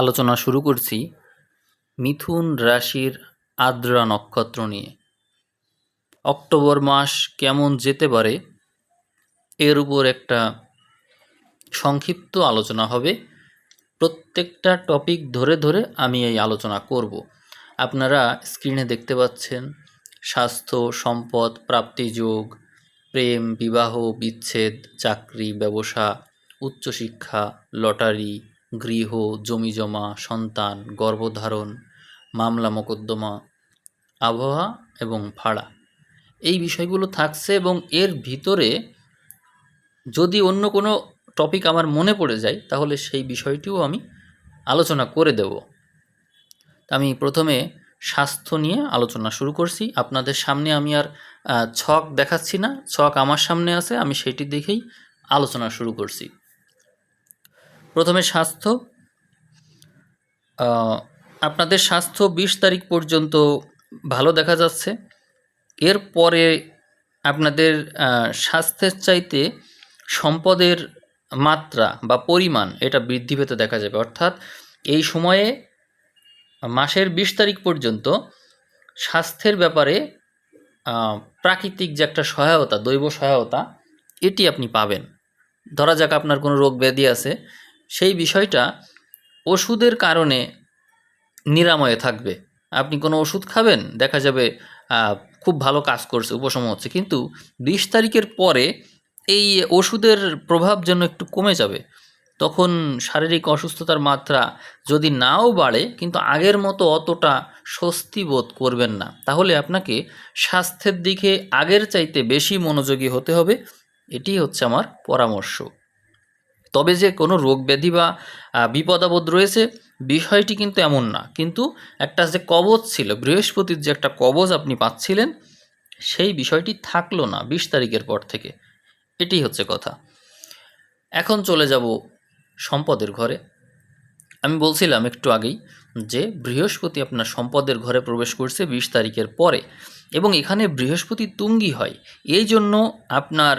আলোচনা শুরু করছি মিথুন রাশির আদ্রা নক্ষত্র নিয়ে। অক্টোবর মাস কেমন যেতে পারে? এর উপর একটা সংক্ষিপ্ত আলোচনা হবে। প্রত্যেকটা টপিক ধরে ধরে আমি এই আলোচনা করব। আপনারা স্ক্রিনে দেখতে পাচ্ছেন স্বাস্থ্য, সম্পদ প্রাপ্তিযোগ প্রেম, বিবাহ, বিচ্ছেদ, চাকরি, ব্যবসা, উচ্চশিক্ষা, লটারি গৃহ, জমিজমা, সন্তান, গর্ভধারণ, মামলা, মোকদ্দমা, আবহাওয়া এবং ভাড়া। এই বিষয়গুলো থাকছে এবং এর ভিতরে যদি অন্য কোনো টপিক আমার মনে পড়ে যায়, তাহলে সেই বিষয়টিও আমি আলোচনা করে দেব। আমি প্রথমে স্বাস্থ্য নিয়ে আলোচনা শুরু করছি। আপনাদের সামনে আমি আর ছক দেখাচ্ছি না, ছক আমার সামনে আছে, আমি সেটি দেখেই আলোচনা শুরু করছি। প্রথমে স্বাস্থ্য আপনাদের স্বাস্থ্য বিশ তারিখ পর্যন্ত ভালো দেখা যাচ্ছে। এরপরে আপনাদের স্বাস্থ্যের চাইতে সম্পদের মাত্রা বা পরিমাণ এটা বৃদ্ধি পেতে দেখা যাবে। অর্থাৎ এই সময়ে মাসের বিশ তারিখ পর্যন্ত স্বাস্থ্যের ব্যাপারে প্রাকৃতিক যে একটা সহায়তা, দৈব সহায়তা, এটি আপনি পাবেন। ধরা যাক আপনার কোনো রোগ ব্যাধি আছে। সেই বিষয়টা ওষুধের কারণে নিরাময়ে থাকবে। আপনি কোনো ওষুধ খাবেন, দেখা যাবে খুব ভালো কাজ করছে, উপশম হচ্ছে। কিন্তু বিশ তারিখের পরে এই ওষুধের প্রভাব যেন একটু কমে যাবে, তখন শারীরিক অসুস্থতার মাত্রা যদি নাও বাড়ে, কিন্তু আগের মতো অতটা স্বস্তি বোধ করবেন না। তাহলে আপনাকে স্বাস্থ্যের দিকে আগের চাইতে বেশি মনোযোগী হতে হবে। এটি হচ্ছে আমার পরামর্শ। তবে যে কোনো রোগ ব্যাধি বা আহ, বিপদ আপদ রয়েছে বিষয়টি কিন্তু এমন না। কিন্তু একটা যে কবচ ছিল বৃহস্পতির যে একটা কবচ আপনি পাচ্ছিলেন সেই বিষয়টি থাকল না বিশ তারিখের পর থেকে। এটি হচ্ছে কথা। এখন চলে যাব সম্পদের ঘরে। আমি বলছিলাম একটু আগেই যে বৃহস্পতি আপনার সম্পদের ঘরে প্রবেশ করছে বিশ তারিখের পরে এবং এখানে বৃহস্পতি তুঙ্গি হয়। এই জন্য আপনার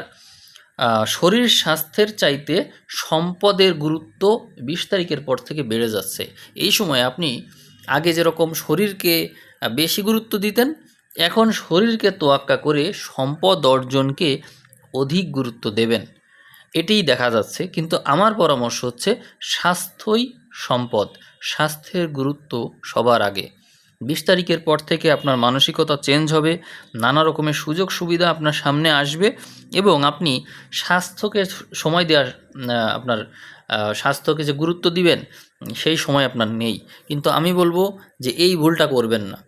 শরীর স্বাস্থ্যের চাইতে সম্পদের গুরুত্ব বিশ তারিখের পর থেকে বেড়ে যাচ্ছে। এই সময় আপনি আগে যেরকম শরীরকে বেশি গুরুত্ব দিতেন, এখন শরীরকে তোয়াক্কা করে সম্পদ অর্জনকে অধিক গুরুত্ব দেবেন। এটিই দেখা যাচ্ছে। কিন্তু আমার পরামর্শ হচ্ছে স্বাস্থ্যই সম্পদ, স্বাস্থ্যের গুরুত্ব সবার আগে। বিশ তারিখের পর থেকে আপনার মানসিকতা চেঞ্জ হবে, নানা রকমের সুযোগ সুবিধা আপনার সামনে আসবে এবং আপনি স্বাস্থ্যকে সময় দেওয়ার আপনার স্বাস্থ্যকে যে গুরুত্ব দিবেন, সেই সময় আপনার নেই। কিন্তু আমি বলব যে এই ভুলটা করবেন না।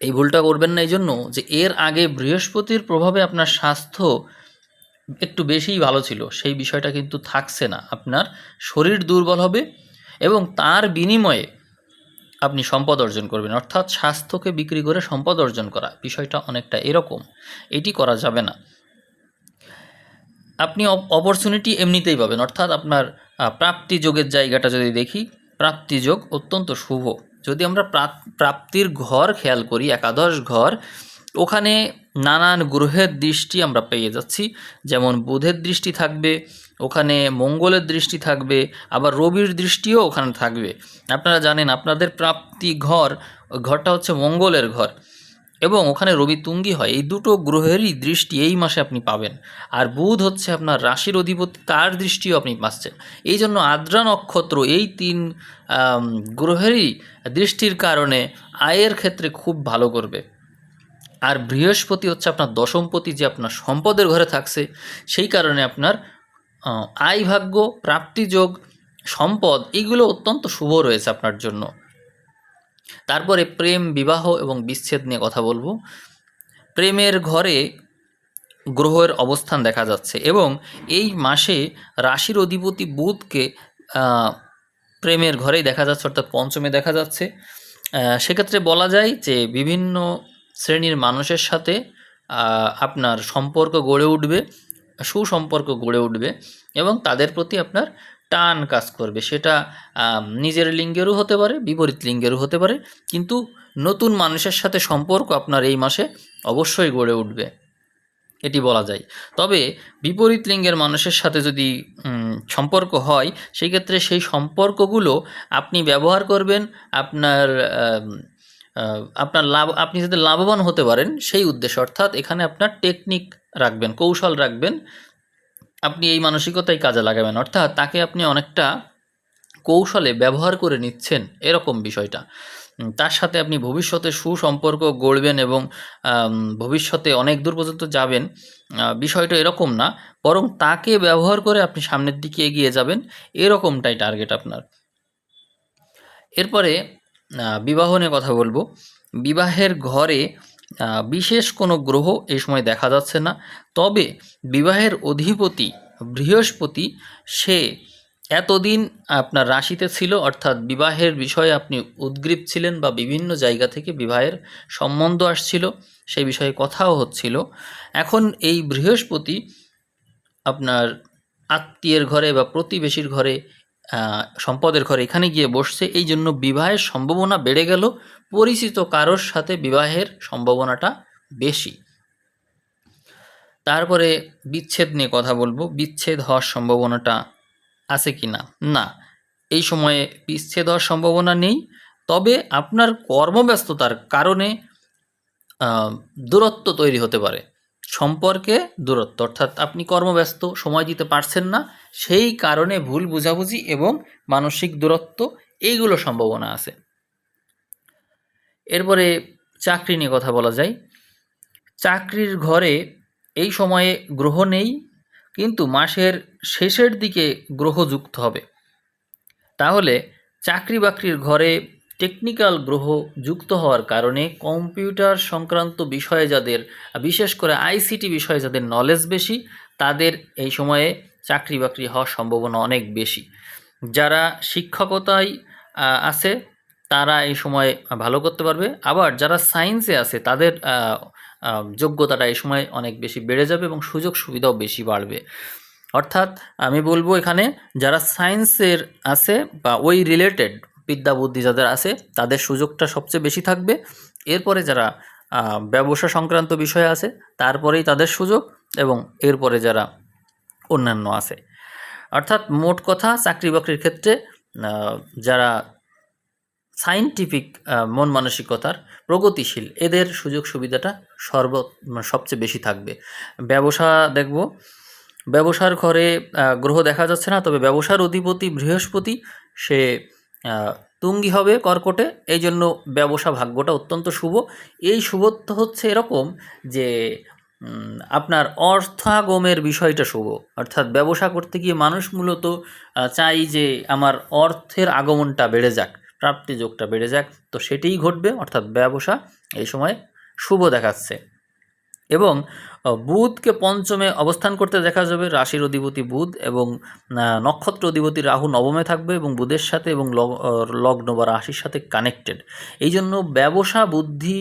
এই ভুলটা করবেন না এই জন্য যে এর আগে বৃহস্পতির প্রভাবে আপনার স্বাস্থ্য একটু বেশিই ভালো ছিল, সেই বিষয়টা কিন্তু থাকছে না। আপনার শরীর দুর্বল হবে এবং তার বিনিময়ে আপনি সম্পদ অর্জন করবেন, অর্থাৎ স্বাস্থ্যকে বিক্রি করে সম্পদ অর্জন করা। বিষয়টা অনেকটা এরকম। এটি করা যাবে না। আপনি অপরচুনিটি এমনিতেই পাবেন, অর্থাৎ আপনার প্রাপ্তি যোগের জায়গাটা যদি দেখি, প্রাপ্তি যোগ অত্যন্ত শুভ। যদি আমরা প্রাপ- প্রাপ্তির ঘর খেয়াল করি, একাদশ ঘর, ওখানে নানান গ্রহের দৃষ্টি আমরা পেয়ে যাচ্ছি। যেমন বুধের দৃষ্টি থাকবে ওখানে মঙ্গলের দৃষ্টি থাকবে, আবার রবির দৃষ্টিও ওখানে থাকবে। আপনারা জানেন, আপনাদের প্রাপ্তি ঘর, ঘরটা হচ্ছে মঙ্গলের ঘর। এবং ওখানে রবি তুঙ্গি হয়। এই দুটো গ্রহেরই দৃষ্টি এই মাসে আপনি পাবেন। আর বুধ হচ্ছে আপনার রাশির অধিপতি, তার দৃষ্টিও আপনি পাচ্ছেন। এই জন্য আদ্রা নক্ষত্র এই তিন গ্রহেরই দৃষ্টির কারণে আয়ের ক্ষেত্রে খুব ভালো করবে। আর বৃহস্পতি হচ্ছে আপনার দশমপতি যে আপনার সম্পদের ঘরে থাকছে, সেই কারণে আপনার আয় ভাগ্য প্রাপ্তিযোগ সম্পদ, এগুলো অত্যন্ত শুভ রয়েছে আপনার জন্য। তারপরে প্রেম, বিবাহ এবং বিচ্ছেদ নিয়ে কথা বলব। প্রেমের ঘরে গ্রহের অবস্থান দেখা যাচ্ছে এবং এই মাসে রাশির অধিপতি বুধকে প্রেমের ঘরেই দেখা যাচ্ছে, অর্থাৎ পঞ্চমে দেখা যাচ্ছে। সেক্ষেত্রে বলা যায় যে বিভিন্ন শ্রেণির মানুষের সাথে আপনার সম্পর্ক গড়ে উঠবে। সুসম্পর্ক গড়ে উঠবে এবং তাদের প্রতি আপনার টান কাজ করবে। সেটা নিজের লিঙ্গেরও হতে পারে, বিপরীত লিঙ্গেরও হতে পারে, কিন্তু নতুন মানুষের সাথে সম্পর্ক আপনার এই মাসে অবশ্যই গড়ে উঠবে। এটি বলা যায়। তবে বিপরীত লিঙ্গের মানুষের সাথে যদি সম্পর্ক হয় সেই ক্ষেত্রে সেই সম্পর্কগুলো আপনি ব্যবহার করবেন, আপনার আপনার লাভ আপনি যাতে লাভবান হতে পারেন, সেই উদ্দেশ্য, অর্থাৎ এখানে আপনার টেকনিক রাখবেন, কৌশল রাখবেন, আপনি এই মানসিকতাই কাজে লাগাবেন। অর্থাৎ তাকে আপনি অনেকটা কৌশলে ব্যবহার করে নিচ্ছেন এরকম বিষয়টা। তার সাথে আপনি ভবিষ্যতে সুসম্পর্ক গড়বেন এবং ভবিষ্যতে অনেক দূর পর্যন্ত যাবেন। বিষয়টা এরকম না, বরং তাকে ব্যবহার করে আপনি সামনের দিকে এগিয়ে যাবেন। এরকমটাই টার্গেট আপনার। এরপরে বিবাহ নিয়ে কথা বলব। বিবাহের ঘরে বিশেষ কোনো গ্রহ এই সময় দেখা যাচ্ছে না। তবে বিবাহের অধিপতি, বৃহস্পতি, সে এতদিন আপনার রাশিতে ছিল, অর্থাৎ বিবাহের বিষয়ে আপনি উদ্গ্রীব ছিলেন বা বিভিন্ন জায়গা থেকে বিবাহের সম্বন্ধ আসছিল, সেই বিষয়ে কথাও হচ্ছিল। এখন এই বৃহস্পতি আপনার আত্মীয়ের ঘরে বা প্রতিবেশীর ঘরে সম্পদের ঘর এখানে গিয়ে বসছে। এই জন্য বিবাহের সম্ভাবনা বেড়ে গেল। পরিচিত কারোর সাথে বিবাহের সম্ভাবনাটা বেশি। তারপরে বিচ্ছেদ নিয়ে কথা বলব। বিচ্ছেদ হওয়ার সম্ভাবনাটা আছে কি না? না। এই সময়ে বিচ্ছেদ হওয়ার সম্ভাবনা নেই। তবে আপনার কর্মব্যস্ততার কারণে দূরত্ব তৈরি হতে পারে। সম্পর্কে দূরত্ব। অর্থাৎ আপনি কর্মব্যস্ত, সময় দিতে পারছেন না, সেই কারণে ভুল বোঝাবুঝি এবং মানসিক দূরত্ব, এইগুলো সম্ভাবনা আছে। এরপরে চাকরি নিয়ে কথা বলা যায়। চাকরির ঘরে এই সময়ে গ্রহ নেই, কিন্তু মাসের শেষের দিকে গ্রহ যুক্ত হবে। তাহলে চাকরি বাকরির ঘরে টেকনিক্যাল গ্রহ যুক্ত হওয়ার কারণে কম্পিউটার সংক্রান্ত বিষয়ে যাদের, বিশেষ করে আইসিটি বিষয়ে যাদের নলেজ বেশি, তাদের এই সময়ে চাকরি বাকরি হওয়ার সম্ভাবনা অনেক বেশি। যারা শিক্ষকতায় আছে, তারা এই সময় ভালো করতে পারবে। আবার যারা সায়েন্সে আছে, তাদের যোগ্যতাটা এই সময় অনেক বেশি বেড়ে যাবে এবং সুযোগ সুবিধাও বেশি বাড়বে। অর্থাৎ আমি বলব এখানে, যারা সায়েন্সের আছে বা ওই রিলেটেড বিদ্যা বুদ্ধি যাদের আছে, তাদের সুযোগটা সবচেয়ে বেশি থাকবে। এরপরে যারা ব্যবসা সংক্রান্ত বিষয় আছে, তারপরেই তাদের সুযোগ এবং এরপরে যারা অন্যান্য আছে। অর্থাৎ মোট কথা, চাকরি বাকরির ক্ষেত্রে যারা সাইন্টিফিক মন মানসিকতার প্রগতিশীল, এদের সুযোগ সুবিধাটা সর্ব মানে সবচেয়ে বেশি থাকবে। ব্যবসা দেখব, ব্যবসার ঘরে গ্রহ দেখা যাচ্ছে না, তবে ব্যবসার অধিপতি বৃহস্পতি, সে তুঙ্গি হবে কর্কটে এই জন্য ব্যবসা ভাগ্যটা অত্যন্ত শুভ। এই শুভত্ব হচ্ছে এরকম যে আপনার অর্থাগমের বিষয়টা শুভ। অর্থাৎ ব্যবসা করতে গিয়ে মানুষ মূলত চাই যে আমার অর্থের আগমনটা বেড়ে যাক প্রাপ্তি যোগটা বেড়ে যাক। তো সেটিই ঘটবে, অর্থাৎ ব্যবসা এই সময় শুভ দেখাচ্ছে। এবং বুধকে পঞ্চমে অবস্থান করতে দেখা যাবে রাশির অধিপতি বুধ এবং নক্ষত্র অধিপতি রাহু নবমে থাকবে এবং বুধের সাথে এবং লগ্ন বা রাশির সাথে কানেক্টেড এই জন্য ব্যবসা, বুদ্ধি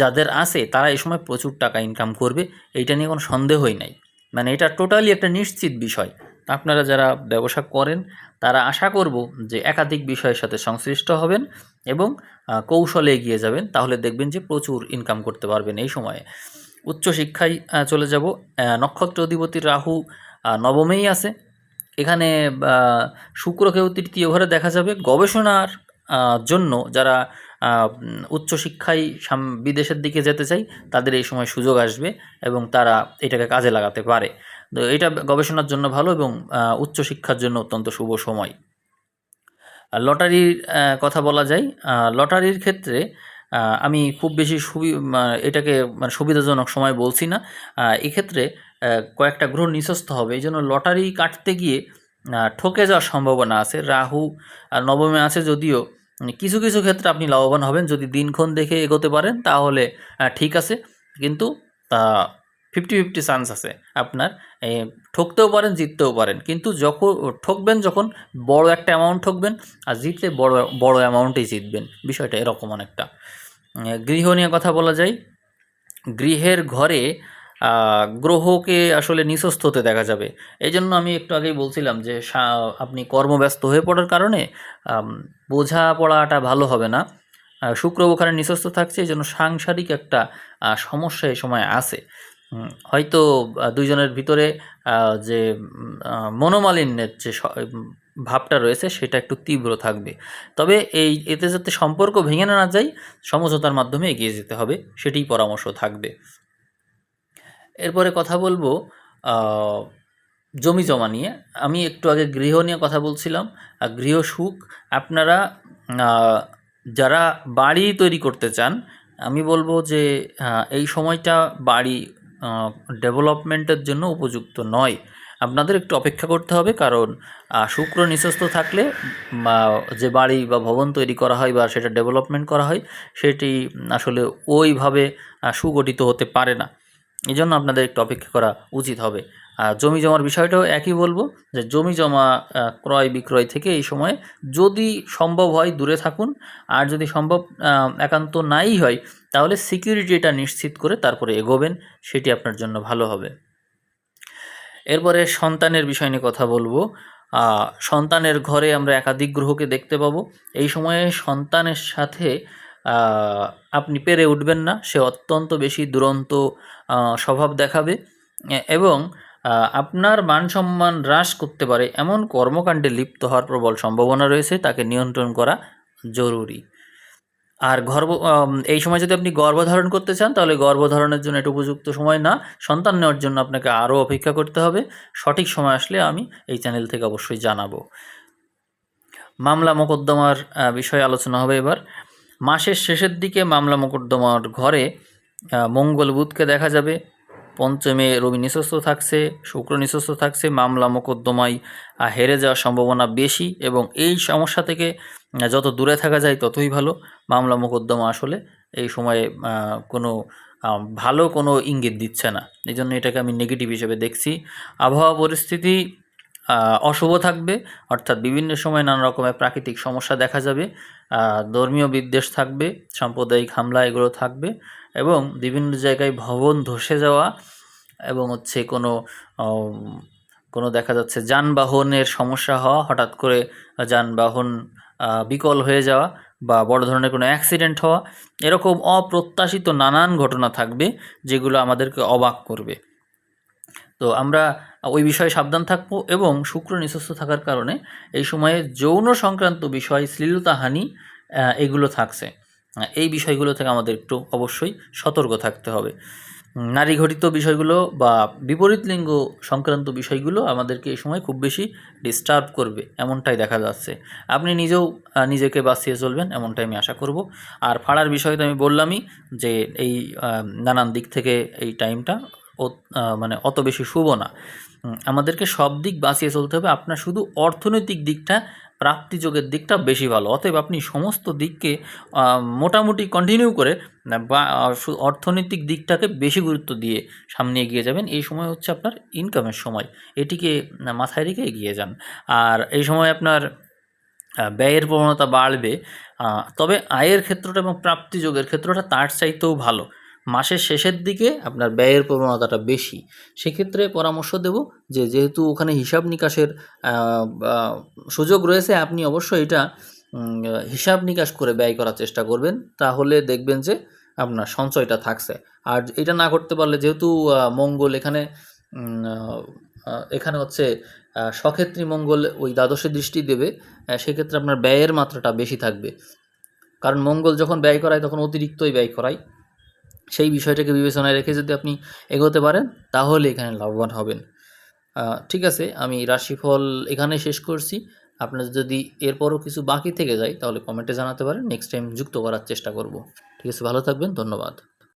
যাদের আছে তারা এই সময় প্রচুর টাকা ইনকাম করবে, এইটা নিয়ে কোনো সন্দেহই নাই। মানে এটা টোটালি একটা নিশ্চিত বিষয়। আপনারা যারা ব্যবসা করেন, তারা আশা করব যে একাধিক বিষয়ের সাথে সংশ্লিষ্ট হবেন এবং কৌশলে এগিয়ে যাবেন, তাহলে দেখবেন যে প্রচুর ইনকাম করতে পারবেন এই সময়ে। উচ্চশিক্ষায় চলে যাব। নক্ষত্র অধিপতি রাহু নবমেই আছে। এখানে শুক্রকেও তৃতীয় ঘরে দেখা যাবে। গবেষণার জন্য যারা উচ্চশিক্ষায় সাম- বিদেশের দিকে যেতে চাই, তাদের এই সময় সুযোগ আসবে এবং তারা এটাকে কাজে লাগাতে পারে। তো এটা গবেষণার জন্য ভালো এবং উচ্চশিক্ষার জন্য অত্যন্ত শুভ সময়। লটারির কথা বলা যায়। লটারির ক্ষেত্রে আমি খুব বেশি সুবি এটাকে মানে সুবিধাজনক সময় বলছি না। এক্ষেত্রে কয়েকটা গ্রহ নিঃস্ত হবে। এই জন্য লটারি কাটতে গিয়ে ঠকে যাওয়ার সম্ভাবনা আছে। রাহু নবমে আছে যদিও কিছু কিছু ক্ষেত্রে আপনি লাভবান হবেন। যদি দিনক্ষণ দেখে এগোতে পারেন, তাহলে ঠিক আছে। কিন্তু ফিফটি ফিফটি চান্স আছে আপনার ঠকতেও পারেন, জিততেও পারেন। কিন্তু যখন, ঠকবেন যখন, বড় একটা অ্যামাউন্ট ঠকবেন, আর জিতলে বড় বড় অ্যামাউন্টেই জিতবেন। বিষয়টা এরকম অনেকটা। গৃহ নিয়ে কথা বলা যায়। গৃহের ঘরে গ্রহকে আসলে নিঃস্বস্ত হতে দেখা যাবে। এই জন্য আমি একটু আগেই বলছিলাম যে আপনি কর্মব্যস্ত হয়ে পড়ার কারণে বোঝাপড়াটা ভালো হবে না। শুক্র ওখানে নিঃস্বস্ত থাকছে এই জন্য সাংসারিক একটা সমস্যা এই সময় আছে। হয়তো দুইজনের ভিতরে যে মনোমালিন্যের যে ভাবটা রয়েছে সেটা একটু তীব্র থাকবে। তবে এই এতে যাতে সম্পর্ক ভেঙে না যায়, সমঝোতার মাধ্যমে এগিয়ে যেতে হবে, সেটিই পরামর্শ থাকবে। এরপরে কথা বলব জমি জমা নিয়ে। আমি একটু আগে গৃহ নিয়ে কথা বলছিলাম, আর গৃহ সুখ। আপনারা যারা বাড়ি তৈরি করতে চান, আমি বলব যে এই সময়টা বাড়ি ডেভেলপমেন্টের জন্য উপযুক্ত নয়। আপনাদের একটু অপেক্ষা করতে হবে, কারণ শুক্র নিঃস্বস্ত থাকলে যে বাড়ি বা ভবন তৈরি করা হয় বা সেটা ডেভেলপমেন্ট করা হয়, সেটি আসলে ওইভাবে সুগঠিত হতে পারে না। এই জন্য আপনাদের একটু অপেক্ষা করা উচিত হবে। আর জমি জমার বিষয়টাও একই বলব, যে জমি জমা ক্রয় বিক্রয় থেকে এই সময়ে যদি সম্ভব হয় দূরে থাকুন, আর যদি সম্ভব একান্ত নাই হয়, তাহলে সিকিউরিটিটা নিশ্চিত করে তারপরে এগোবেন, সেটি আপনার জন্য ভালো হবে। এরপরে সন্তানের বিষয় নিয়ে কথা বলব। সন্তানের ঘরে আমরা একাধিক গ্রহকে দেখতে পাবো। এই সময়ে সন্তানের সাথে আপনি পেরে উঠবেন না। সে অত্যন্ত বেশি দুরন্ত স্বভাব দেখাবে। এবং আপনার মান সম্মান হ্রাস করতে পারে। এমন কর্মকাণ্ডে লিপ্ত হওয়ার প্রবল সম্ভাবনা রয়েছে। তাকে নিয়ন্ত্রণ করা জরুরি। আর গর্ভ এই সময় যদি আপনি গর্ভধারণ করতে চান, তাহলে গর্ভধারণের জন্য এটা উপযুক্ত সময় না। সন্তান নেওয়ার জন্য আপনাকে আরও অপেক্ষা করতে হবে। সঠিক সময় আসলে আমি এই চ্যানেল থেকে অবশ্যই জানাব। মামলা মোকদ্দমার বিষয়ে আলোচনা হবে এবার। মাসের শেষের দিকে মামলা মোকদ্দমার ঘরে মঙ্গল বুধকে দেখা যাবে। পঞ্চমে রবি নিঃস্বস্ত থাকছে, শুক্র নিঃস্বস্ত থাকছে। মামলা মোকদ্দমায় হেরে যাওয়ার সম্ভাবনা বেশি এবং এই সমস্যা থেকে যত দূরে থাকা যায় ততই ভালো। মামলা মোকদ্দমা আসলে এই সময়ে কোনো ভালো কোনো ইঙ্গিত দিচ্ছে না। এই জন্য এটাকে আমি নেগেটিভ হিসেবে দেখছি। আবহাওয়া পরিস্থিতি অশুভ থাকবে। অর্থাৎ বিভিন্ন সময় নানা রকমের প্রাকৃতিক সমস্যা দেখা যাবে। ধর্মীয় বিদ্বেষ থাকবে, সাম্প্রদায়িক হামলা এগুলো থাকবে এবং বিভিন্ন জায়গায় ভবন ধসে যাওয়া এবং হচ্ছে কোনো কোনো দেখা যাচ্ছে যানবাহনের সমস্যা হওয়া, হঠাৎ করে যানবাহন বিকল হয়ে যাওয়া বা বড় ধরনের কোনো অ্যাক্সিডেন্ট হওয়া, এরকম অপ্রত্যাশিত নানান ঘটনা থাকবে যেগুলো আমাদেরকে অবাক করবে। তো আমরা ওই বিষয়ে সাবধান থাকব এবং শুক্র নিঃস্বস্ত থাকার কারণে এই সময়ে যৌন সংক্রান্ত বিষয় শ্লীলতাহানি এগুলো থাকছে। এই বিষয়গুলো থেকে আমাদের একটু অবশ্যই সতর্ক থাকতে হবে। নারী ঘটিত বিষয়গুলো বা বিপরীত লিঙ্গ সংক্রান্ত বিষয়গুলো আমাদেরকে এই সময় খুব বেশি ডিস্টার্ব করবে, এমনটাই দেখা যাচ্ছে। আপনি নিজেও নিজেকে বাঁচিয়ে চলবেন, এমনটাই আমি আশা করব। আর ফাড়ার বিষয়ে তো আমি বললামই যে এই নানান দিক থেকে এই টাইমটা মানে অত বেশি শুভ না। আমাদেরকে সব দিক বাঁচিয়ে চলতে হবে। আপনার শুধু অর্থনৈতিক দিকটা প্রাপ্তিযোগের দিকটা বেশি ভালো। অতএব আপনি সমস্ত দিককে মোটামুটি কন্টিনিউ করে বা অর্থনৈতিক দিকটাকে বেশি গুরুত্ব দিয়ে সামনে এগিয়ে যাবেন। এই সময় হচ্ছে আপনার ইনকামের সময়। এটিকে মাথায় রেখে এগিয়ে যান। আর এই সময় আপনার ব্যয়ের প্রবণতা বাড়বে তবে আয়ের ক্ষেত্রটা এবং প্রাপ্তিযোগের ক্ষেত্রটা তার চাইতেও ভালো। মাসের শেষের দিকে আপনার ব্যয়ের প্রবণতাটা বেশি। সেক্ষেত্রে পরামর্শ দেব যে, যেহেতু ওখানে হিসাব নিকাশের সুযোগ রয়েছে, আপনি অবশ্যই এটা হিসাব নিকাশ করে ব্যয় করার চেষ্টা করবেন। তাহলে দেখবেন যে, আপনার সঞ্চয়টা থাকছে। আর এটা না করতে পারলে যেহেতু মঙ্গল এখানে এখানে হচ্ছে সক্ষেত্রী মঙ্গল ওই দ্বাদশে দৃষ্টি দেবে সেক্ষেত্রে আপনার ব্যয়ের মাত্রাটা বেশি থাকবে। কারণ মঙ্গল যখন ব্যয় করায়, তখন অতিরিক্তই ব্যয় করায়। সেই বিষয়টাকে বিবেচনায় রেখে যদি আপনি এগোতে পারেন, তাহলে এখানে লাভবান হবেন। ঠিক আছে, আমি রাশিফল এখানে শেষ করছি। আপনার যদি এরপরও কিছু বাকি থেকে যায়, তাহলে কমেন্টে জানাতে পারেন। নেক্সট টাইম যুক্ত করার চেষ্টা করব। ঠিক আছে, ভালো থাকবেন, ধন্যবাদ।